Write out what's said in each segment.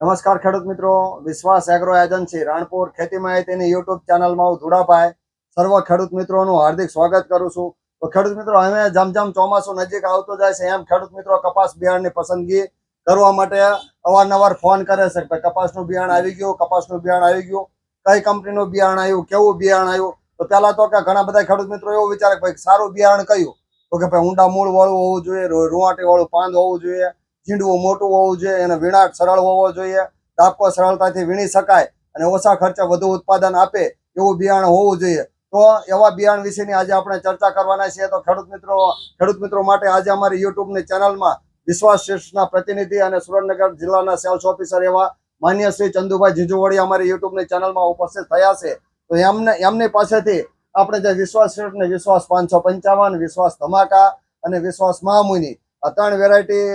નમસ્કાર ખેડૂત મિત્રો. વિશ્વાસ એગ્રો એજન્સી રાણપુર ખેતી માહિતીની યુટ્યુબ ચેનલમાં હું ધુડાભાઈ સર્વ ખેડૂત મિત્રોનું હાર્દિક સ્વાગત કરું છું. તો ખેડૂત મિત્રો હવે જેમ જેમ ચોમાસું નજીક આવતું જાય છે એમ ખેડૂત મિત્રો કપાસ બિયારણની પસંદગી કરવા માટે અવારનવાર ફોન કરે છે કે કપાસનું બિયારણ આવી ગયું, કપાસનું બિયારણ આવી ગયું, કઈ કંપનીનું બિયારણ આવ્યું, કેવું બિયારણ આવ્યું? તો પહેલા તો કે ઘણા બધા ખેડૂત મિત્રો એવું વિચારે કે ભાઈ, સારું બિયારણ કયું? તો કે ભાઈ, ઊંડા મૂળ વાળું હોવું જોઈએ રૂવાટી વાળું પાંદ હોવું જોઈએ ઝીંડવું મોટું હોવું જોઈએ, એને વીણાટ સરળ હોવો જોઈએ, ડાબકો સરળતાથી વીણી શકાય અને ઓછા ખર્ચે વધુ ઉત્પાદન આપે એવું બિયારણ હોવું જોઈએ. તો એવા બિયારણ વિશેની આજે આપણે ચર્ચા કરવાના છીએ. તો ખેડૂત મિત્રો ખેડૂત મિત્રો માટે આજે અમારી યુટ્યુબની ચેનલમાં વિશ્વાસ શીર્ષના પ્રતિનિધિ અને સુરેન્દ્રનગર જિલ્લાના સેલ્સ ઓફિસર એવા માન્ય શ્રી ચંદુભાઈ જીજુવાડી અમારી યુટ્યુબની ચેનલમાં ઉપસ્થિત થયા છે. તો એમને, એમની પાસેથી આપણે જે વિશ્વાસ શીર્ષ ને વિશ્વાસ પાંચસો પંચાવન, વિશ્વાસ ધમાકા અને વિશ્વાસ મહામુનિ આ ત્રણ વેરાયટી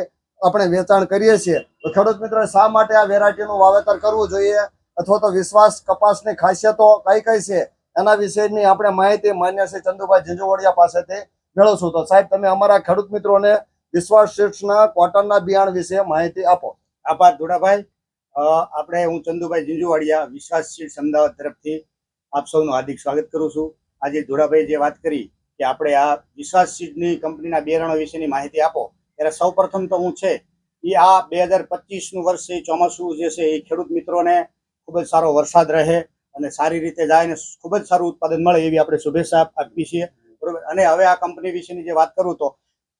આપણે વેચાણ કરીએ છીએ, તો ખેડૂત મિત્રો શા માટે આ વેરાયટીનું વાવેતર કરવું જોઈએ? અથવા તો વિશ્વાસ કપાસની ખાસિયતો કઈ કઈ છે? એના વિશેની આપણે માહિતી માન્ય શ્રી ચંદુભાઈ ઝીંઝુવડિયા પાસેથી મેળવશું. તો સાહેબ, તમે અમારા ખેડૂત મિત્રોને વિશ્વાસ શીર્ષના કોટનના બિયાણ વિશે માહિતી આપો. આભાર ધોડાભાઈ આપણે હું ચંદુભાઈ ઝીંઝુવાડિયા, વિશ્વાસ શીર્ષ અમદાવાદ તરફથી આપ સૌનું હાર્દિક સ્વાગત કરું છું. આજે ધોડાભાઈ જે વાત કરી કે આપણે આ વિશ્વાસ શીર્ષની કંપનીના બિયારણો વિશેની માહિતી આપો. ત્યારે સૌ પ્રથમ તો હું છે એ આ બે હજાર પચીસનું વર્ષ છે ચોમાસું જે છે એ ખેડૂત મિત્રોને ખૂબ જ સારો વરસાદ રહે અને સારી રીતે જાય અને ખૂબ જ સારું ઉત્પાદન મળે એવી આપણે શુભેચ્છા આપીએ છીએ. બરોબર? અને હવે આ કંપની વિશેની જે વાત કરું તો,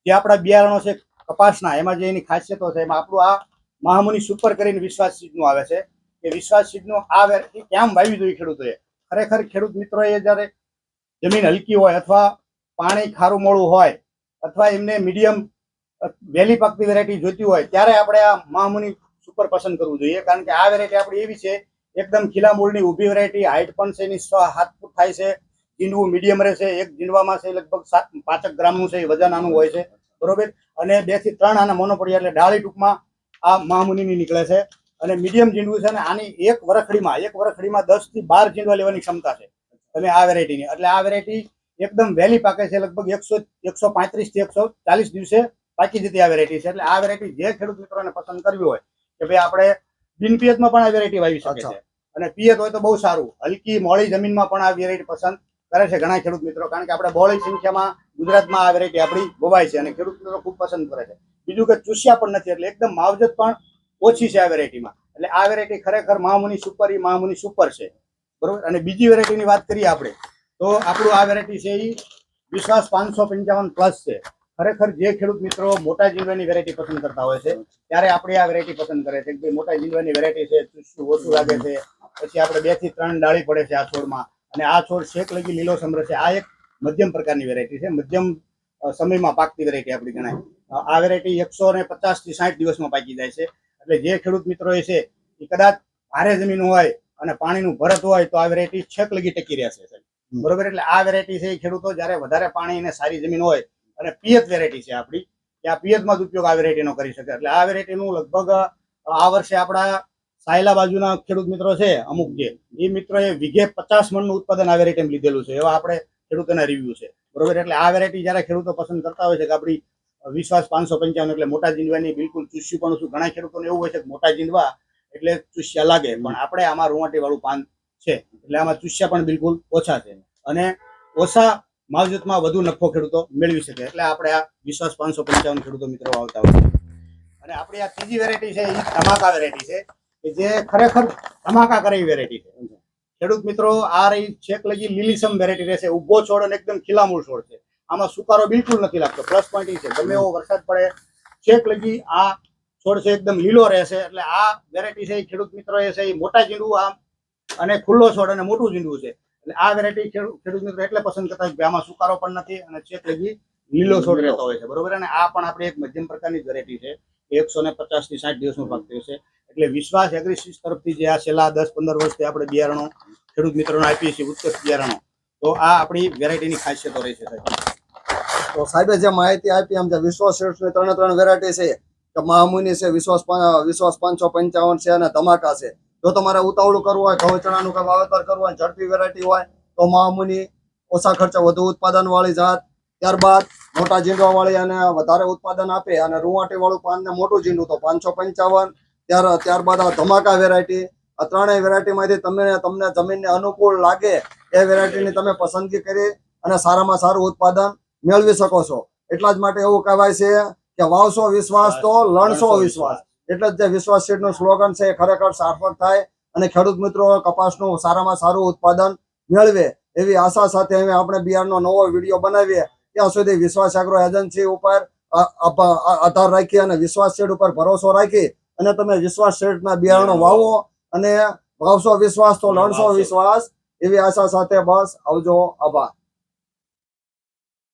જે આપણા બિયારણો છે, કપાસના, એમાં જે એની ખાસિયતો છે, એમાં આપણું આ મહામુનિ સુપર કરીને વિશ્વાસ સીડનું આવે છે કે વિશ્વાસ સીડનું આ વેરાયટી કેમ વાવી જોઈએ ખેડૂતોએ? ખરેખર ખેડૂત મિત્રોએ જ્યારે જમીન હલકી હોય અથવા પાણી ખારું મોળું હોય અથવા એમને મીડિયમ વહેલી પાકતી વેરાયટી જોઈતી હોય ત્યારે આપણે આ મહામુનિ સુપર પસંદ કરવું જોઈએ. કારણ કે આ વેરાયટી આપણી એવી છે, એકદમ ખીલા મૂળની ઊભી વેરાયટી હાઈટ પણ છે એની હાથ ફૂટ થાય છે જીંડવું મીડિયમ રહેશે એક જીંડવામાં છે લગભગ સાત પાંચક ગ્રામનું છે એ વજન આનું હોય છે, બરોબર? અને બેથી ત્રણ આના મોનોપડી એટલે ડાળી ટૂંકમાં આ મહામુનિની નીકળે છે. અને મીડિયમ જીંડવું છે ને આની એક વરખડીમાં એક વરખડીમાં દસથી બાર જીંડવા લેવાની ક્ષમતા છે. તમે આ વેરાયટીની એટલે આ વેરાયટી એકદમ વહેલી પાકે છે લગભગ એકસો એકસો પાંત્રીસથી એકસો ચાલીસ દિવસે પાકી જતી આ વેરાયટી છે. એટલે આ વેરાયટી જે ખેડૂત મિત્રોને પસંદ કરવી હોય કે ભાઈ આપણે બિન પિયતમાં પણ આ વેરાયટી વાવી શકે છે. અને પિયત હોય તો બહુ સારું. હલકી મોડી જમીનમાં પણ આ વેરાયટી પસંદ કરે છે ઘણા ખેડૂત મિત્રો. કારણ કે આપણે બહોળી સંખ્યામાં ગુજરાતમાં આ વેરાયટી આપણી બોવાય છે અને ખેડૂત મિત્રો ખૂબ પસંદ કરે છે. બીજું કે ચૂસ્યા પણ નથી એટલે એકદમ માવજત પણ ઓછી છે આ વેરાયટીમાં એટલે આ વેરાયટી ખરેખર મહામુનિ સુપર એ મહામુનિ સુપર છે. બરોબર? અને બીજી વેરાયટીની વાત કરીએ આપણે તો આપણું આ વેરાયટી છે એ વિશ્વાસ પાંચસો પંચાવન પ્લસ છે. ખરેખર જે ખેડૂત મિત્રો મોટા જીવવાની વેરાયટી પસંદ કરતા હોય છે ત્યારે આપણે આ વેરાયટી પસંદ કરે છે. કે મોટા જીવવાની વેરાયટી છે ચૂસ્યું ઓછું લાગે છે પછી આપણે બેથી ત્રણ ડાળી પડે છે આ છોડમાં અને આ છોડ શેક લગી લીલો સમરે છે. આ એક મધ્યમ પ્રકારની વેરાયટી છે. મધ્યમ સમયમાં પાકતી વેરાયટી આપણી ગણાય. આ વેરાયટી એકસો ને પચાસથી સાઠ દિવસમાં પાકી જાય છે. એટલે જે ખેડૂત મિત્રો એ છે એ કદાચ ભારે જમીન હોય અને પાણીનું ભરત હોય તો આ વેરાયટી છેક લગી ટકી રહેશે. બરોબર? એટલે આ વેરાયટી છે એ ખેડૂતો જ્યારે વધારે પાણી અને સારી જમીન હોય અને પિયત વેરાયટી છે આપણી કે આ પિયતમાં જ ઉપયોગ આ વેરાયટીનો કરી શકે. એટલે આ વેરાયટીનું લગભગ આ વર્ષે આપણા સાયલા બાજુના ખેડૂત મિત્રો છે, અમુક જે, એ મિત્રોએ વીઘે પચાસ મણનું ઉત્પાદન આ વેરાયટી લીધેલું છે. એવા આપણે ખેડૂતોના રિવ્યુ છે. બરોબર? એટલે આ વેરાયટી જ્યારે ખેડૂતો પસંદ કરતા હોય છે કે આપણી વિશ્વાસ પાંચસો પંચાવન એટલે મોટા જીંદવાની બિલકુલ ચૂસ્યું પણ ઓછું ઘણા ખેડૂતોને એવું હોય છે કે મોટા જીંદવા એટલે ચૂસ્યા લાગે. પણ આપણે આમાં રૂવાટી વાળું પાન છે. એટલે આમાં ચૂસ્યા પણ બિલકુલ ઓછા છે. અને ઓછા માવજતમાં વધુ નફો ખેડૂતો મેળવી શકે. એટલે આપણે આ વિશ્વાસ પાંચસો પંચાવન ખેડૂતો મિત્રો આવતા હોય. અને આપણી આ ત્રીજી વેરાયટી છે એ ધમાકા વેરાયટી છે, કે જે ખરેખર ધમાકા કરે વેરાયટી છે. ખેડૂત મિત્રો, આ રહી છેક લગી લીલીસમ વેરાયટી રહેશે, ઊભો છોડ અને એકદમ ખીલામૂળ છોડ છે. આમાં સુકારો બિલકુલ નથી લાગતો પ્લસ પોઈન્ટ છે. ગમે એવો વરસાદ પડે, છેક લગી આ છોડ છે એકદમ લીલો રહેશે, એટલે આ વેરાયટી છે એ ખેડૂત મિત્રો એ છે એ મોટા ઝીંડું આમ, અને ખુલ્લો છોડ અને મોટું ઝીંડું છે. એટલે આ વેરાયટી ખેડૂત મિત્રો એટલે પસંદ કરતા કે આમાં સુકારો પણ નથી અને ચેક લગી લીલો છોડ રહેતો હોય છે. બરોબર? અને આ પણ આપણે એક મધ્યમ પ્રકારની વેરાયટી છે. એકસો ને પચાસથી સાઠ દિવસમાં પાકતી છે. એટલે વિશ્વાસ એગ્રીસિસ તરફથી જે આ છેલ્લા દસ પંદર વર્ષથી આપણે બિયારણો ખેડૂત મિત્રોને આપીએ છીએ ઉત્કૃષ્ટ બિયારણો. તો આ આપણી વેરાયટીની ખાસિયતો રહી છે સાહેબ. તો સાહેબે જે માહિતી આપી એમ જે વિશ્વાસ શ્રેષ્ઠની ત્રણે ત્રણ વેરાયટી છે. કે મહામુનિ છે વિશ્વાસ વિશ્વાસ પાંચસો પંચાવન છે અને ધમાકા છે. જો તમારે ઉતાવળું કરવું હોય, ઘઉં, ચણાનું કે વાવેતર કરવું હોય, ઝડપી વેરાયટી હોય, તો મહામુનિ ઓછા ખર્ચે વધુ ઉત્પાદન વાળી જાત. ત્યારબાદ મોટા ઝીંડવાવાળી અને વધારે ઉત્પાદન આપે અને રૂવાટી વાળું પાન ને મોટું ઝીંડું, તો પાંચસો પંચાવન. ત્યાર, ત્યારબાદ આ ધમાકા વેરાયટી આ ત્રણેય વેરાયટીમાંથી તમને તમને જમીનને અનુકૂળ લાગે એ વેરાયટીની તમે પસંદગી કરી અને સારામાં સારું ઉત્પાદન મેળવી શકો છો. એટલા જ માટે એવું કહેવાય છે કે વાવશો વિશ્વાસ તો લણશો વિશ્વાસ. એટલે જે વિશ્વાસ સીડનું સ્લોગન છે એ ખરેખર સાર્થક થાય અને ખેડૂત મિત્રો કપાસનું સારામાં સારું ઉત્પાદન મેળવે એવી આશા સાથે અમે આપણે બિહારનો નવો વીડિયો બનાવીએ. ત્યાં સુધી વિશ્વાસ એગ્રો એજન્સી ઉપર આધાર રાખી અને વિશ્વાસ શેડ ઉપર ભરોસો રાખી અને તમે વિશ્વાસ શેડના બિયારણો વાવો અને વાવશો વિશ્વાસ તો લણશો વિશ્વાસ એવી આશા સાથે બસ આવજો આભાર.